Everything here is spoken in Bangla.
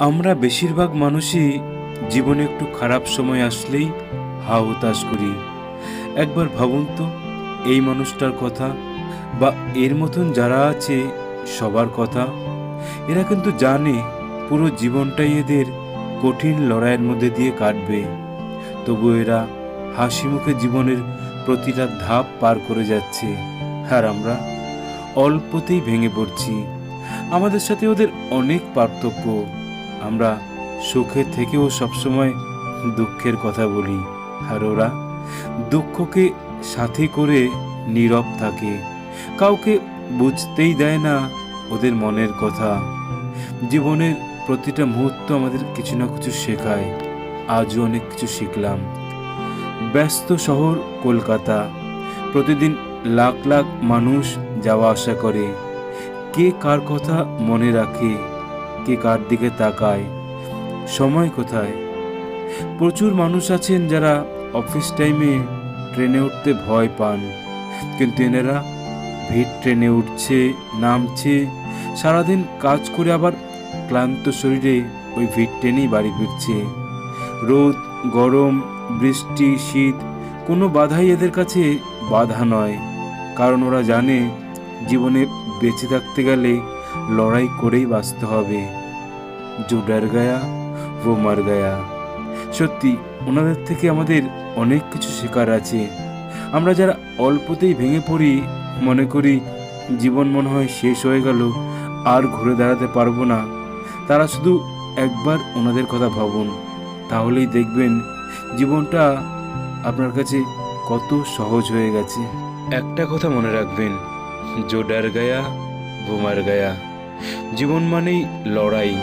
আমরা বেশিরভাগ মানুষই জীবনে একটু খারাপ সময় আসলেই হা হতাশ করি। একবার ভাবুন তো, এই মানুষটার কথা বা এর মতন যারা আছে সবার কথা, এরা কিন্তু জানে পুরো জীবনটাই এদের কঠিন লড়াইয়ের মধ্যে দিয়ে কাটবে। তবু এরা হাসি মুখে জীবনের প্রতিটা ধাপ পার করে যাচ্ছে। আর আমরা অল্পতেই ভেঙে পড়ছি। আমাদের সাথে ওদের অনেক পার্থক্য। আমরা সুখের থেকেও সবসময় দুঃখের কথা বলি, আর ওরা দুঃখকে সাথে করে নীরব থাকে। কাউকে বুঝতেই দেয় না ওদের মনের কথা। জীবনের প্রতিটা মুহূর্ত আমাদের কিছু না কিছু শেখায়। আজও অনেক কিছু শিখলাম। ব্যস্ত শহর কলকাতা। প্রতিদিন লাখ লাখ মানুষ যাওয়া আসা করে। কে কার কথা মনে রাখে? কে কার দিকে তাকায়? সময় কোথায়? প্রচুর মানুষ আছেন যারা অফিস টাইমে ট্রেনে উঠতে ভয় পান। কিন্তু এনারা ভিড় ট্রেনে উঠছে, নামছে, সারাদিন কাজ করে আবার ক্লান্ত শরীরে ওই ভিড় ট্রেনেই বাড়ি ফিরছে। রোদ, গরম, বৃষ্টি, শীত, কোনো বাধাই এদের কাছে বাধা নয়। কারণ ওরা জানে জীবনে বেঁচে থাকতে গেলে লড়াই করেই বাঁচতে হবে। জো ডর গায়া, ও মার গায়া। সত্যি, ওনাদের থেকে আমাদের অনেক কিছু শেখার আছে। আমরা যারা অল্পতেই ভেঙে পড়ি, মনে করি জীবন মনে হয় শেষ হয়ে গেল, আর ঘুরে দাঁড়াতে পারব না। তারা শুধু একবার ওনাদের কথা ভাবুন, তাহলেই দেখবেন জীবনটা আপনার কাছে কত সহজ হয়ে গেছে। একটা কথা মনে রাখবেন জো ডার গায়া বোমার গায়া। জীবন মানেই লড়াই।